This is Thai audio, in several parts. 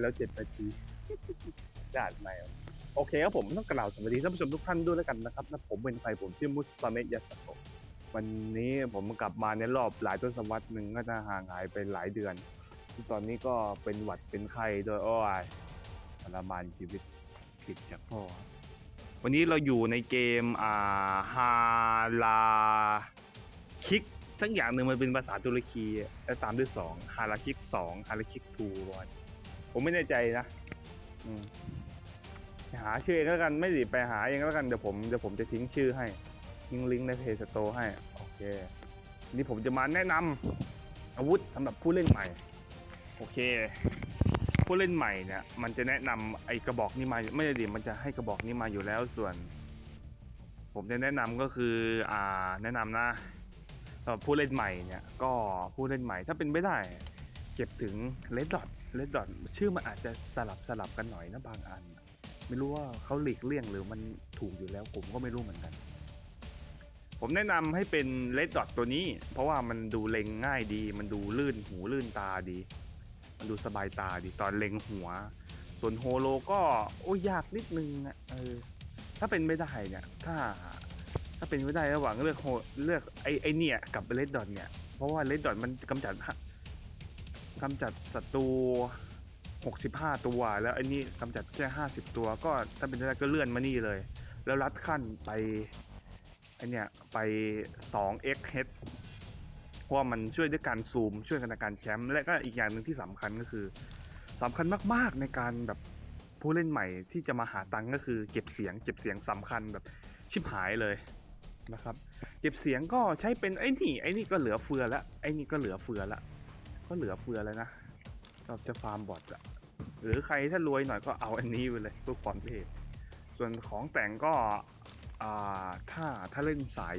แล้วเจ็ดนาทีด่านใหม่โอเคครับผมต้องกล่าวสวัสดีท่านผู้ชมทุกท่านด้วยแล้วกันนะครับนะผมเป็นใครผมชื่อมุสตาเมะยาสโตวันนี้ผมกลับมาในรอบหลายต้นสวัสดหนึ่งก็จะห่างหายไปหลายเดือน ตอนนี้ก็เป็นหวัดเป็นไข้โดยอ้อยทรมานชีวิตผิดจากพ่อ วันนี้เราอยู่ในเกมอ่าฮาลาคิกทั้งอย่างหนึ่งมันเป็นภาษาตุรกีแล้วตามด้วยสองฮาราคิกสองฮาราคิกทูวัน ผมไม่แน่ใจนะอืมหาชื่อเองแล้วกันไม่ดิไปหาเองแล้วกันเดี๋ยวผมเดี๋ยวผมจะทิ้งชื่อให้ ทิ้งลิงก์ในเพจสโตร์ให้ โอเคนนี้ผมจะมาแนะนำอาวุธสำหรับผู้เล่นใหม่ โอเค ผู้เล่นใหม่เนี่ย มันจะแนะนำไอ้กระบอกนี้มาไม่ได้ดิมันจะให้กระบอกนี้มาอยู่แล้วส่วน ผมจะแนะนำก็คืออ่าแนะนำนะสำหรับผู้เล่นใหม่เนี่ย ก็ผู้เล่นใหม่ถ้าเป็นไม่ได้ ก็บถึงเลดดอทเลดดอทชื่อมันอาจจะสลับสลับกันหน่อยนะบางอัน ไม่รู้ว่าเขาหลีกเลี่ยงหรือมันถูกอยู่แล้วผมก็ไม่รู้เหมือนกัน ผมแนะนำให้เป็นเลดดอทตัวนี้ เพราะว่ามันดูเล็งง่ายดี มันดูลื่นหูลื่นตาดี มันดูสบายตาดีตอนเล็งหัว ส่วนโฮโลก็โอ้ยยากนิดนึงอะเออถ้าเป็นไม่ได้เนี่ย ถ้า ถ้าเป็นไม่ได้ระหว่างเลือกโฮเลือกไอไอเนี่ยกับเลดดอทเนี่ยเพราะว่าเลดดอทมันกำจัด กำจัดศัตรู 65 ตัว แล้วไอ้นี่กำจัดแค่ 50 ตัว ก็ถ้าเป็นไปได้ก็เลื่อนมานี่เลย แล้วรัดขั้นไปไอเนี่ยไป 2x h เพราะว่ามันช่วยด้วยการซูม ช่วยกันในการแชมป์และก็อีกอย่างหนึ่งที่สำคัญก็คือสำคัญมากๆในการแบบผู้เล่นใหม่ที่จะมาหาตังก็คือเก็บเสียง เก็บเสียงสำคัญแบบชิบหายเลยนะครับ เก็บเสียงก็ใช้เป็นไอ้นี่ไอ้นี่ก็เหลือเฟือแล้วไอ้นี่ก็เหลือเฟือแล้ว ก็เหลือเฟือแล้วนะเราจะฟาร์มบอทอะหรือใครถ้ารวยหน่อยก็เอาอันนี้ไปเลยเพื่อความเท่ส่วนของแต่งก็ถ้าถ้าเล่นสาย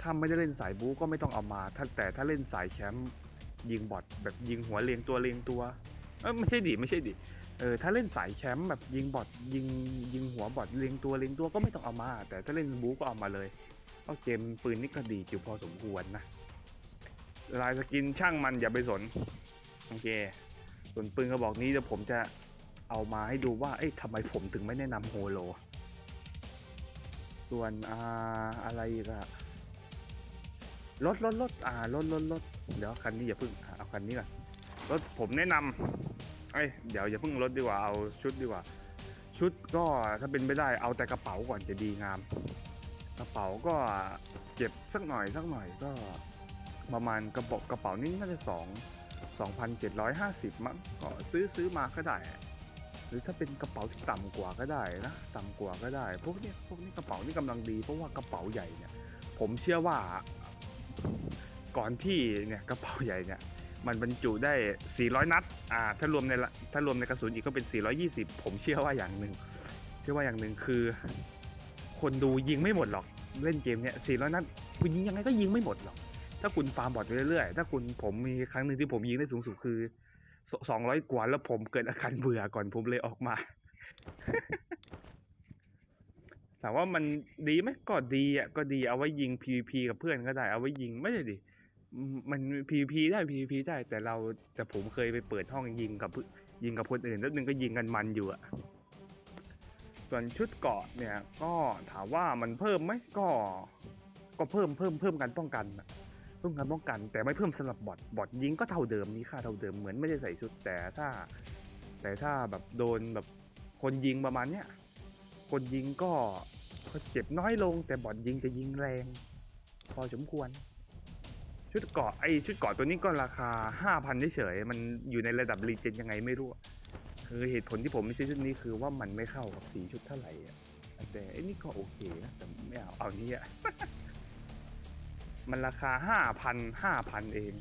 ถ้าไม่ได้เล่นสายบู๊ก็ไม่ต้องเอามาถ้าแต่ถ้าเล่นสายแชมป์ยิงบอทแบบยิงหัวเรียงตัวเรียงตัวเออไม่ใช่ดิไม่ใช่ดิเออถ้าเล่นสายแชมป์แบบยิงบอทยิงยิงหัวบอทเรียงตัวเรียงตัวก็ไม่ต้องเอามา แต่ถ้าเล่นบู๊ก็เอามาเลยเพราะเกมปืนนี่ก็ดีอยู่พอสมควรนะ ลายสกินช่างมันอย่าไปสน โอเค ส่วนปืนกระบอกนี้เดี๋ยวผมจะเอามาให้ดูว่า เอ้ยทำไมผมถึงไม่แนะนำโฮโล ส่วนอ่าอะไรอีกอะรถรถรถอ่ารถรถรถเดี๋ยวคันนี้อย่าเพิ่งเอาคันนี้ก่อนรถผมแนะนำเอ้ยเดี๋ยวอย่าเพิ่งรถดีกว่าเอาชุดดีกว่า ชุดก็ถ้าเป็นไม่ได้เอาแต่กระเป๋าก่อนจะดีงาม กระเป๋าก็เก็บสักหน่อยสักหน่อยก็ ประมาณกระเป๋ากระเป๋านี้น่าจะสองสองพันเจ็ดร้อยห้าสิบมั้งก็ซื้อซื้อมาก็ได้ หรือถ้าเป็นกระเป๋าที่ต่ำกว่าก็ได้นะ ต่ำกว่าก็ได้ พวกนี้พวกนี้กระเป๋านี่กำลังดี เพราะว่ากระเป๋าใหญ่เนี่ย ผมเชื่อว่า ก่อนที่เนี่ยกระเป๋าใหญ่เนี่ย มันบรรจุได้ 400 นัด อ่า ถ้ารวมในถ้ารวมในกระสุนอีกก็เป็น 420 ผมเชื่อว่าอย่างหนึ่งเชื่อว่าอย่างหนึ่งคือ คนดูยิงไม่หมดหรอก เล่นเกมเนี่ย 400 นัดคุณยิงยังไงก็ยิงไม่หมดหรอก ถ้าคุณฟาร์มบอทไปเรื่อยๆ ถ้าคุณผมมีครั้งหนึ่งที่ผมยิงได้สูงสุดคือ200กว่าแล้วผมเกิดอาการเบื่อก่อนผมเลยออกมา ถามว่ามันดีไหมก็ดีอะก็ดีเอาไว้ยิง PVP กับเพื่อนก็ได้ เอาไว้ยิงไม่ได้ดิมัน PVP ได้ PVP ได้ แต่เราแต่ผมเคยไปเปิดห้องยิงกับเพื่อยิงกับคนอื่นแล้วนึงก็ยิงกันมันอยู่อะส่วนชุดเกาะเนี่ย ก็ถามว่ามันเพิ่มไหมก็ ก็เพิ่มเพิ่มเพิ่มการป้องกันอะ เพิ่มการป้องกัน แต่ไม่เพิ่มสำหรับบอทบอทยิงก็เท่าเดิมนี่ค่าเท่าเดิมเหมือนไม่ได้ใส่ชุด แต่ถ้า แต่ถ้าแบบโดนแบบคนยิงประมาณเนี้ยคนยิงก็ก็เจ็บน้อยลง แต่บอดยิงจะยิงแรง พอสมควร ชุดเกาะไอชุดเกาะตัวนี้ก็ราคาห้าพันเฉยมันอยู่ในระดับรีเจนยังไงไม่รู้คือเหตุผลที่ผมไม่ซื้อชุดนี้คือว่ามันไม่เข้ากับสีชุดเท่าไหร่อะแต่ไอ้นี่ก็โอเคนะแต่ไม่เอาเอานี้อะ มันราคาห้าพันห้าพันเอง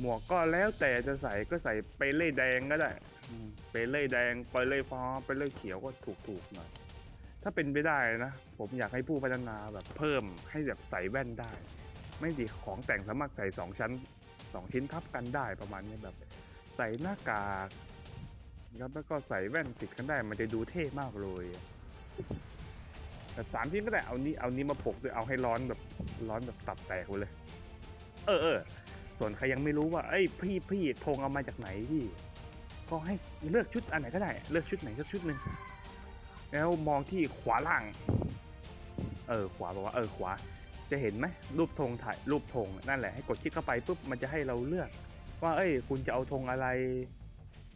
หมวกก็แล้วแต่จะใส่ก็ใส่เปเล่แดงก็ได้อืมเปเล่แดงเปเล่ฟ้าเปเล่เขียวก็ถูกๆหน่อยถ้าเป็นไปได้นะผมอยากให้ผู้พัฒนาแบบเพิ่มให้แบบใส่แว่นได้ ไม่ดีของแต่งสามารถใส่สองชั้นสองชิ้นทับกันได้ประมาณนี้แบบ ใส่หน้ากากครับแล้วก็ใส่แว่นติดกันได้มันจะดูเท่มากเลยแต่สามชิ้นก็ได้เอานี้เอานี้มาปกด้วยเอาให้ร้อนแบบ ร้อนแบบตับแตกเลย เออเออส่วนใครยังไม่รู้ว่าเอ้พี่พี่ธงเอามาจากไหนพี่ก็ให้เลือกชุดอันไหนก็ได้ เลือกชุดไหนสักชุดหนึ่งแล้วมองที่ขวาล่าง เออ ขวาบอกว่าเออขวา จะเห็นไหมรูปธงถ่ายรูปธงนั่นแหละให้กดคลิกเข้าไปปุ๊บมันจะให้เราเลือก ว่า เอ้ย คุณจะเอาธงอะไร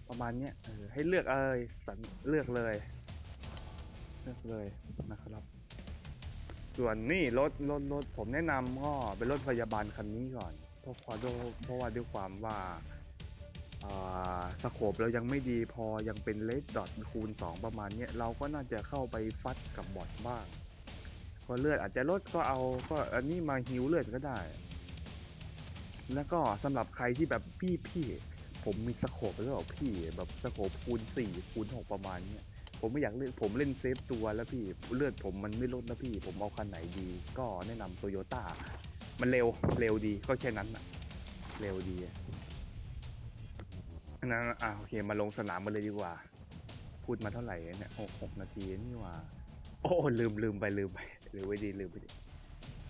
ประมาณเนี้ยเออให้เลือกเอ้ยสันเลือกเลย เลือกเลยนะครับ ส่วนนี่รถรถรถผมแนะนำก็เป็นรถพยาบาลคันนี้ก่อนเพราะเพราะด้วยเพราะว่าด้วยความว่าสโคปเรายังไม่ดีพอยังเป็นเลดดอทคูณ 2 ประมาณนี้เราก็น่าจะเข้าไปฟัดกับบอทบ้างก็เลือดอาจจะลดก็เอาก็อันนี้มาฮิวเลือดก็ได้ แล้วก็สำหรับใครที่แบบพี่พี่ผมมีสโคปแล้วพี่แบบสโคปคูณ 4 คูณ 6 ประมาณเนี้ย ผมไม่อยากเล่นผมเล่นเซฟตัวแล้วพี่เลือดผมมันไม่ลดแล้วพี่ ผมเอาคันไหนดี ก็แนะนำโตโยต้ามันเร็วเร็วดีก็แค่นั้นอะเร็วดีอันนั้นอะโอเคมาลงสนามมาเลยดีกว่า พูดมาเท่าไหร่เนี่ยหกหกนาทีนี่ว่า โอ้ลืมลืมไปลืมไปลืมไว้ดีลืมไปดี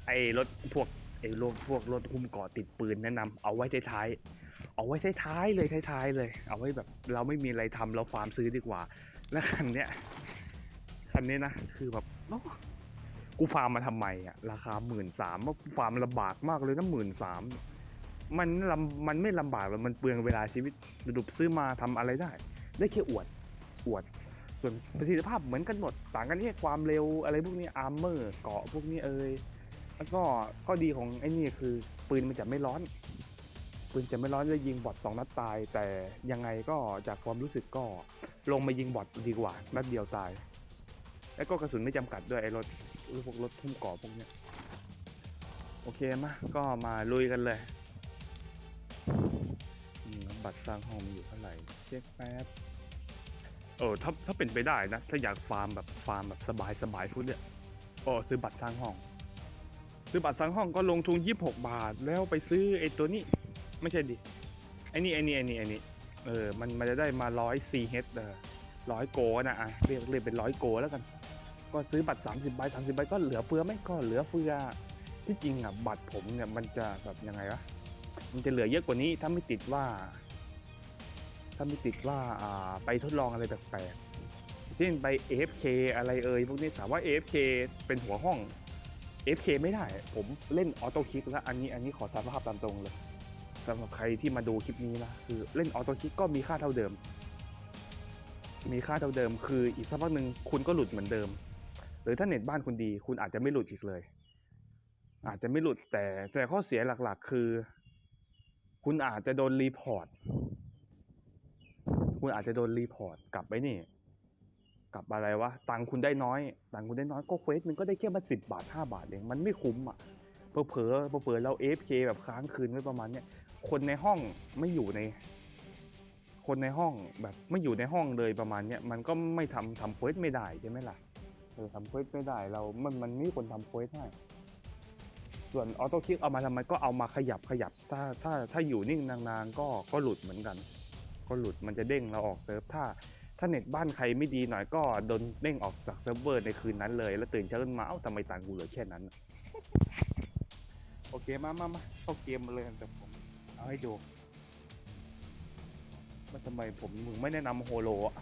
ไอ้รถพวกไอ้รถพวกรถหุ้มเกาะติดปืนแนะนำเอาไว้ท้ายๆเอาไว้ท้ายๆเลยท้ายๆเลย เอาไว้แบบ เราไม่มีอะไรทำเราฟาร์มซื้อดีกว่า แล้วคันเนี้ยคันนี้นะคือแบบกูฟาร์มมาทำไมอะราคาหมื่นสามว่าฟาร์มลำบากมากเลยนะหมื่นสามมันลำมันไม่ลำบากเลยมันเปลืองเวลาชีวิตดุบซื้อมาทำอะไรได้ ได้แค่อวดอวด ส่วนประสิทธิภาพเหมือนกันหมดต่างกันแค่ความเร็วอะไรพวกนี้อาร์เมอร์เกาะพวกนี้เอยแล้วก็ข้อดีของไอ้นี่คือปืนมันจะไม่ร้อน ปืนจะไม่ร้อนจะยิงบอทสองนัดตาย แต่ยังไงก็จากความรู้สึกก็ลงมายิงบอทดีกว่า นัดเดียวตาย แล้วก็กระสุนไม่จำกัดด้วยไอ้รถพวกรถทุ่มก่อพวกเนี้ยโอเคมาก็มาลุยกันเลยบัตรสร้างห้องมีอยู่เท่าไหร่เช็คแป๊บเออถ้าถ้าเป็นไปได้นะ ถ้าอยากฟาร์มแบบฟาร์มแบบสบายสบายพวกเนี้ยก็ซื้อบัตรสร้างห้อง ซื้อบัตรสร้างห้องก็ลงทุนยี่สิบหกบาท แล้วไปซื้อไอ้ตัวนี้ ไม่ใช่ดิไอ้นี่ไอ้นี่ไอ้นี่ไอ้นี่เออมันมันจะได้มาร้อยซีเฮดเออร้อยโกนะอะเรียกเรียกเป็นร้อยโกแล้วกัน ก็ซื้อบัตร30ใบ30ใบก็เหลือเฟือไหม่ก็เหลือเฟือที่จริงอะบัตรผมเนี่ยมันจะแบบยังไงวะมันจะเหลือเยอะกว่านี้ถ้าไม่ติดว่า ถ้าไม่ติดว่าอ่าไปทดลองอะไรแปลกๆเช่นไป AFK อะไรเอ่ยพวกนี้ถามว่า AFK เป็นหัวห้อง AFK ไม่ได้ ผมเล่นออโต้คลิกแล้วอันนี้อันนี้ขอสารภาพตามตรงเลย สำหรับใครที่มาดูคลิปนี้นะคือเล่นออโต้คิกก็มีค่าเท่าเดิม มีค่าเท่าเดิม คืออีกสักพักหนึ่งคุณก็หลุดเหมือนเดิม หรือถ้าเน็ตบ้านคุณดี คุณอาจจะไม่หลุดอีกเลย อาจจะไม่หลุดแต่แต่ข้อเสียหลักๆ คือ คุณอาจจะโดนรีพอร์ตคุณอาจจะโดนรีพอร์ตกลับไปนี่ กลับอะไรวะตังคุณได้น้อยตังคุณได้น้อยก็เควสหนึ่งก็ได้แค่มาสิบบาทห้าบาทเองมันไม่คุ้มอะเผลอเผลอเผลอเราเอฟเคแบบค้างคืนไว้ประมาณเนี้ย คนในห้องไม่อยู่ใน คนในห้องแบบไม่อยู่ในห้องเลยประมาณเนี้ยมันก็ไม่ทำทำเควสไม่ได้ใช่ไหมล่ะเออทำเควสไม่ได้เรามันมันไม่มีคนทำเควสให้ส่วนออโต้คลิกเอามาทำไมก็เอามาขยับขยับ ถ้าถ้าถ้าอยู่นิ่งนานๆก็ก็หลุดเหมือนกัน ก็หลุดมันจะเด้งเราออกเซิร์ฟถ้าถ้าเน็ตบ้านใครไม่ดีหน่อยก็โดนเด้งออกจากเซิร์ฟเวอร์ในคืนนั้นเลย แล้วตื่นเช้าขึ้นมาเอ้าทำไมตังกูเหลือแค่นั้น โอเคมามามาเข้าเกมมาเลยแต่ผม เอาให้ดูว่าทำไมผมมึงไม่แนะนำโฮโลอะ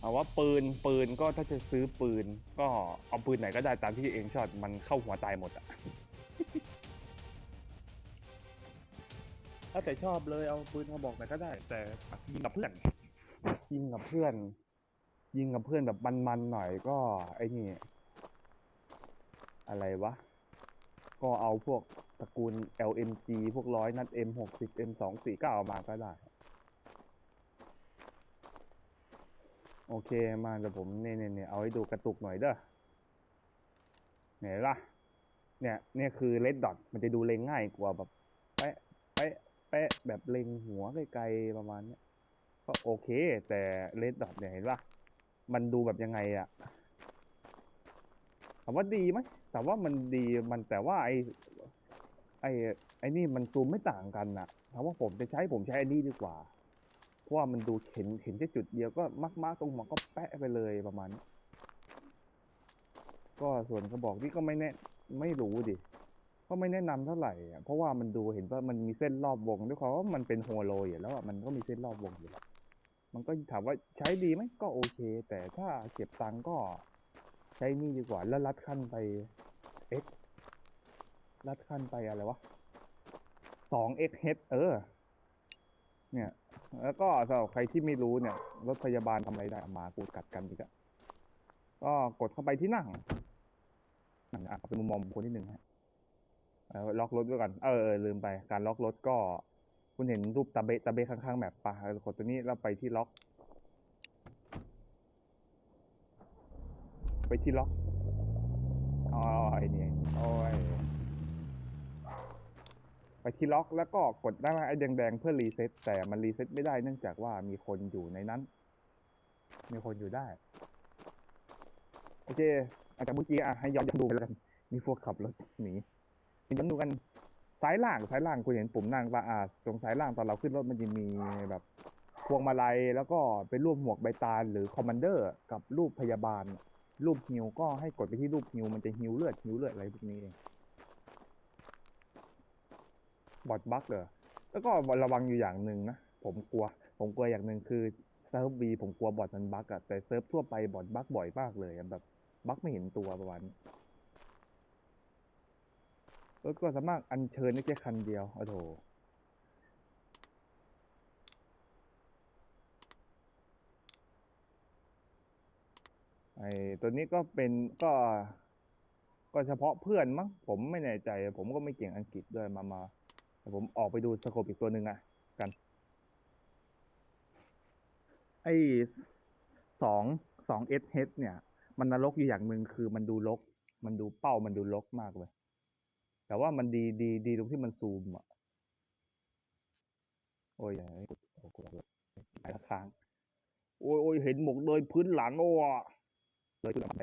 เอาว่าปืนปืนก็ถ้าจะซื้อปืน ก็เอาปืนไหนก็ได้ตามที่เองชอบมันเข้าหัวตายหมดอะถ้าแต่ชอบเลยเอาปืนมาบอกไหนก็ได้ แต่ยิงกับเพื่อน ยิงกับเพื่อน ยิงกับเพื่อนแบบมันๆหน่อยก็ ไอ้นี่ อะไรวะ ก็เอาพวกตระกูล LMG พวกร้อยนัด M60 M24 ก็เอามาก็ได้ โอเคมาเดี๋ยวผมเนี่ยเนี่ยเนี่ยเอาให้ดูกระตุกหน่อยเด้อไหนล่ะ เนี่ยเนี่ยคือเลดดอทมันจะดูเล็งง่ายกว่าแบบเป๊ะเป๊ะเป๊ะแบบเล็งหัวไกลๆประมาณเนี้ยก็โอเค แต่เลดดอทเนี่ยเห็นปะมันดูแบบยังไงอะ ถามว่าดีไหมแต่ว่ามันดีมันแต่ว่าไอไอไอนี่มันซูมไม่ต่างกันนะถามว่าผมจะใช้ผมใช้อันนี้ดีกว่า เพราะว่ามันดูเห็นเห็นแค่จุดเดียวก็มักมากตรงหัวก็แปะไปเลยประมาณนี้ก็ส่วนกระบอกนี่ก็ไม่แน่ไม่รู้ดิก็ไม่แนะนำเท่าไหร่เพราะว่ามันดูเห็นว่ามันมีเส้นรอบวงด้วยความว่ามันเป็นโฮโลอยู่แล้วมันก็มีเส้นรอบวงอยู่แล้วมันก็ถามว่าใช้ดีไหมก็โอเค แต่ถ้าเก็บตังก็ ช้นี่ดีกว่า แล้วรัดขั้นไป x รัดขั้นไปอะไรวะสอง x h เออ เนี่ย แล้วก็สำหรับใครที่ไม่รู้เนี่ย รถพยาบาลทำอะไรได้มากูกัดกันอีกอะก็กดเข้าไปที่นั่งนั่นอะเป็นมุมมองคคนที่หนึ่งฮะล็อกรถไว้ก่อนเออเออลืมไป การล็อกรถก็ คุณเห็นรูปตาเบะตาเบะข้างๆแบบปะกดตัวนี้แล้วไปที่ล็อก ไปที่ล็อกอ๋อไอ้นี่โอ้ยไปที่ล็อกแล้วก็กดได้ไหมไอ้แดงๆเพื่อรีเซ็ตแต่มันรีเซ็ตไม่ได้เนื่องจากว่ามีคนอยู่ในนั้น มีคนอยู่ได้โอเคอาจจะเมื่อกี้อะให้ย้อนดูกันแล้วกันมีพวกขับรถหนีย้อนดูกันซ้ายล่างซ้ายล่างคุณเห็นปุ่มนั่งปะอ่าตรงซ้ายล่างตอนเราขึ้นรถมันจะมีแบบพวงมาลัยแล้วก็เป็นรูปหมวกใบตาลหรือคอมมานเดอร์กับรูปพยาบาล รูปฮิวก็ให้กดไปที่รูปฮิวมันจะฮิวเลือดฮิวเลือดอะไรพวกนี้เองบอทบั๊กเหรอแล้วก็ระวังอยู่อย่างหนึ่งนะผมกลัว ผมกลัวอย่างหนึ่งคือเซิร์ฟวีผมกลัวบอทมันบั๊กอะแต่เซิร์ฟทั่วไปบอทบั๊กบ่อยมากเลยแบบบั๊กไม่เห็นตัวประมาณนี้แล้วก็สามารถอัญเชิญได้แค่คันเดียวโอ้โถ ไอ้ตัวนี้ก็เป็นก็ ก็เฉพาะเพื่อนมั้งผมไม่แน่ใจ ผมก็ไม่เก่งอังกฤษด้วยมามาแต่ผมออกไปดูสโคปอีกตัวหนึ่งอะกัน ไอ้สองสองเอสเฮดเนี่ย มันนรกอยู่อย่างหนึ่งคือมันดูลก มันดูเป้ามันดูลกมากเลย แต่ว่ามันดีดีดีตรงที่มันซูมอะโอ้ยย่าให้กดโอ้กดเลยไปค้างโอ้ยโอ้ยเห็นหมกเลยพื้นหลังโอ้ เลยขึ้นหลังไป